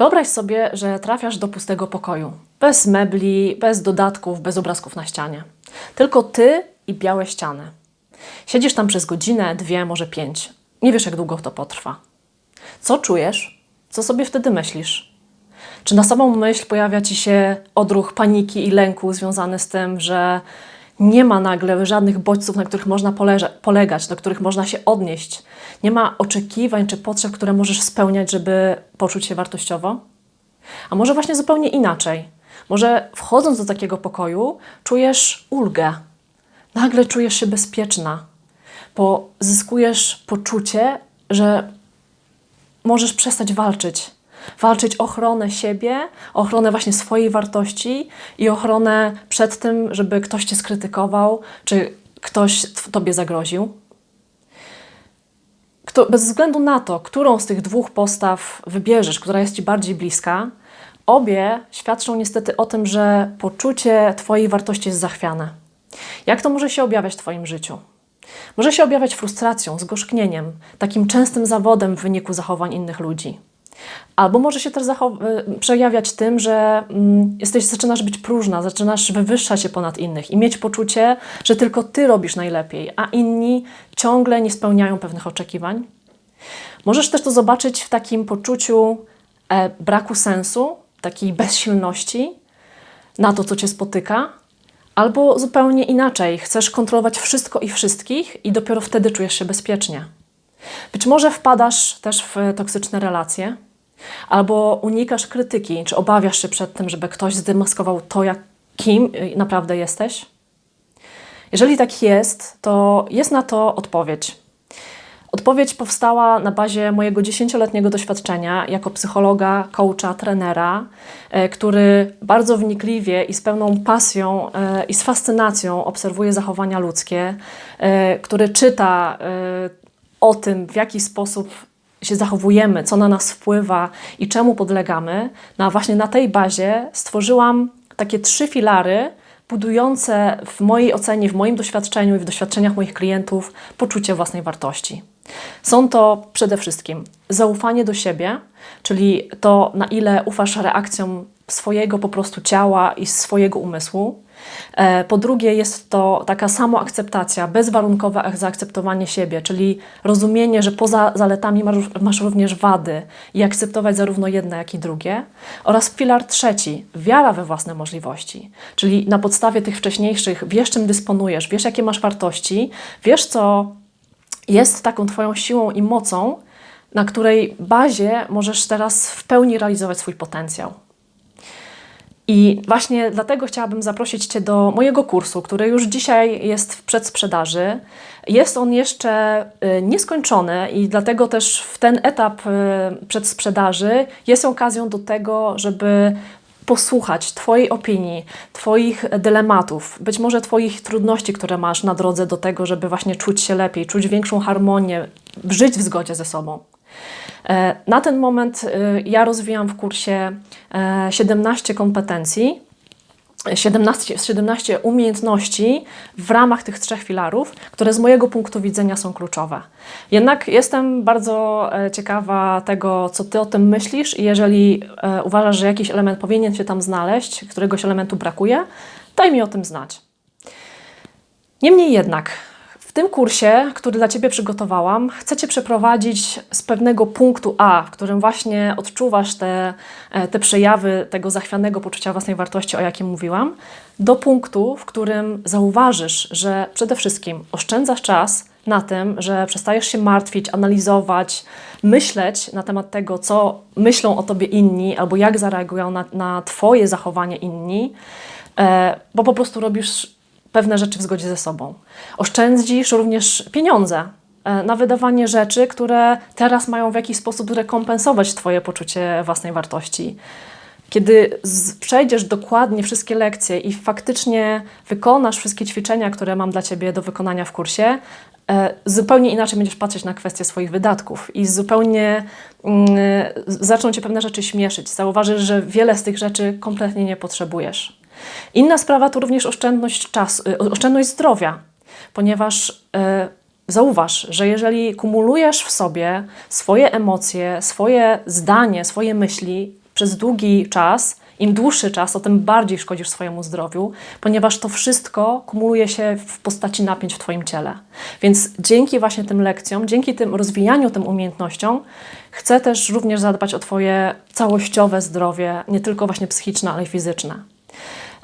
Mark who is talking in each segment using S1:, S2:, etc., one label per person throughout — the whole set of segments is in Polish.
S1: Wyobraź sobie, że trafiasz do pustego pokoju. Bez mebli, bez dodatków, bez obrazków na ścianie. Tylko ty i białe ściany. Siedzisz tam przez godzinę, dwie, może pięć. Nie wiesz, jak długo to potrwa. Co czujesz? Co sobie wtedy myślisz? Czy na samą myśl pojawia ci się odruch paniki i lęku związany z tym, że nie ma nagle żadnych bodźców, na których można polegać, do których można się odnieść? Nie ma oczekiwań czy potrzeb, które możesz spełniać, żeby poczuć się wartościowo? A może właśnie zupełnie inaczej? Może wchodząc do takiego pokoju, czujesz ulgę, nagle czujesz się bezpieczna, bo zyskujesz poczucie, że możesz przestać walczyć. Walczyć ochronę siebie, ochronę właśnie swojej wartości i ochronę przed tym, żeby ktoś cię skrytykował, czy ktoś tobie zagroził. Kto, bez względu na to, którą z tych dwóch postaw wybierzesz, która jest ci bardziej bliska, obie świadczą niestety o tym, że poczucie twojej wartości jest zachwiane. Jak to może się objawiać w Twoim życiu? Może się objawiać frustracją, zgorzknieniem, takim częstym zawodem w wyniku zachowań innych ludzi. Albo może się też y, przejawiać tym, że mm, jesteś, zaczynasz być próżna, zaczynasz wywyższać się ponad innych i mieć poczucie, że tylko ty robisz najlepiej, a inni ciągle nie spełniają pewnych oczekiwań. Możesz też to zobaczyć w takim poczuciu e, braku sensu, takiej bezsilności na to, co cię spotyka, albo zupełnie inaczej. Chcesz kontrolować wszystko i wszystkich, i dopiero wtedy czujesz się bezpiecznie. Być może wpadasz też w toksyczne relacje, albo unikasz krytyki, czy obawiasz się przed tym, żeby ktoś zdemaskował to, jak, kim y, naprawdę jesteś. Jeżeli tak jest, to jest na to odpowiedź. Odpowiedź powstała na bazie mojego dziesięcioletniego doświadczenia jako psychologa, coacha, trenera, e, który bardzo wnikliwie i z pełną pasją e, i z fascynacją obserwuje zachowania ludzkie, e, który czyta o tym, w jaki sposób się zachowujemy, co na nas wpływa i czemu podlegamy. No właśnie na tej bazie stworzyłam takie trzy filary budujące w mojej ocenie, w moim doświadczeniu i w doświadczeniach moich klientów poczucie własnej wartości. Są to przede wszystkim zaufanie do siebie, czyli to, na ile ufasz reakcjom swojego po prostu ciała i swojego umysłu. E, Po drugie, jest to taka samoakceptacja, bezwarunkowe zaakceptowanie siebie, czyli rozumienie, że poza zaletami masz, również wady i akceptować zarówno jedne, jak i drugie. Oraz filar trzeci, wiara we własne możliwości, czyli na podstawie tych wcześniejszych wiesz, czym dysponujesz, wiesz, jakie masz wartości, wiesz, co jest taką Twoją siłą i mocą, na której bazie możesz teraz w pełni realizować swój potencjał. I właśnie dlatego chciałabym zaprosić Cię do mojego kursu, który już dzisiaj jest w przedsprzedaży. Jest on jeszcze y, nieskończony i dlatego też w ten etap y, przedsprzedaży jest okazją do tego, żeby posłuchać Twojej opinii, Twoich dylematów, być może Twoich trudności, które masz na drodze do tego, żeby właśnie czuć się lepiej, czuć większą harmonię, żyć w zgodzie ze sobą. E, Na ten moment y, ja rozwijam w kursie e, 17 kompetencji, 17, 17 umiejętności w ramach tych trzech filarów, które z mojego punktu widzenia są kluczowe. Jednak jestem bardzo e, ciekawa tego, co Ty o tym myślisz i jeżeli e, uważasz, że jakiś element powinien się tam znaleźć, któregoś elementu brakuje, daj mi o tym znać. Niemniej jednak, w tym kursie, który dla Ciebie przygotowałam, chcę Cię przeprowadzić z pewnego punktu A, w którym właśnie odczuwasz te, e, te przejawy tego zachwianego poczucia własnej wartości, o jakim mówiłam, do punktu, w którym zauważysz, że przede wszystkim oszczędzasz czas na tym, że przestajesz się martwić, analizować, myśleć na temat tego, co myślą o Tobie inni, albo jak zareagują na, na Twoje zachowanie inni, e, bo po prostu robisz pewne rzeczy w zgodzie ze sobą. Oszczędzisz również pieniądze e, na wydawanie rzeczy, które teraz mają w jakiś sposób rekompensować Twoje poczucie własnej wartości. Kiedy przejdziesz dokładnie wszystkie lekcje i faktycznie wykonasz wszystkie ćwiczenia, które mam dla Ciebie do wykonania w kursie, e, zupełnie inaczej będziesz patrzeć na kwestie swoich wydatków i zupełnie mm, zaczną Cię pewne rzeczy śmieszyć. Zauważysz, że wiele z tych rzeczy kompletnie nie potrzebujesz. Inna sprawa to również oszczędność czasu, y, oszczędność zdrowia, ponieważ y, zauważ, że jeżeli kumulujesz w sobie swoje emocje, swoje zdanie, swoje myśli przez długi czas, im dłuższy czas, to tym bardziej szkodzisz swojemu zdrowiu, ponieważ to wszystko kumuluje się w postaci napięć w Twoim ciele. Więc dzięki właśnie tym lekcjom, dzięki tym rozwijaniu tym umiejętnościom, chcę też również zadbać o Twoje całościowe zdrowie, nie tylko właśnie psychiczne, ale i fizyczne.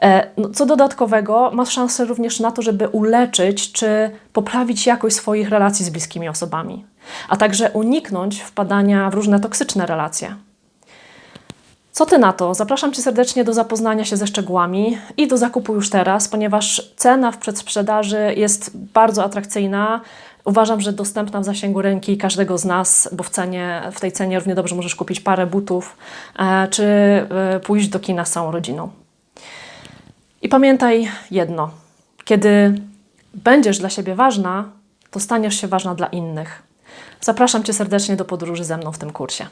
S1: E, no, co dodatkowego, masz szansę również na to, żeby uleczyć czy poprawić jakość swoich relacji z bliskimi osobami, a także uniknąć wpadania w różne toksyczne relacje. Co ty na to? Zapraszam cię serdecznie do zapoznania się ze szczegółami i do zakupu już teraz, ponieważ cena w przedsprzedaży jest bardzo atrakcyjna. Uważam, że dostępna w zasięgu ręki każdego z nas, bo w, cenie, w tej cenie równie dobrze możesz kupić parę butów e, czy e, pójść do kina z całą rodziną. I pamiętaj jedno: kiedy będziesz dla siebie ważna, to staniesz się ważna dla innych. Zapraszam Cię serdecznie do podróży ze mną w tym kursie.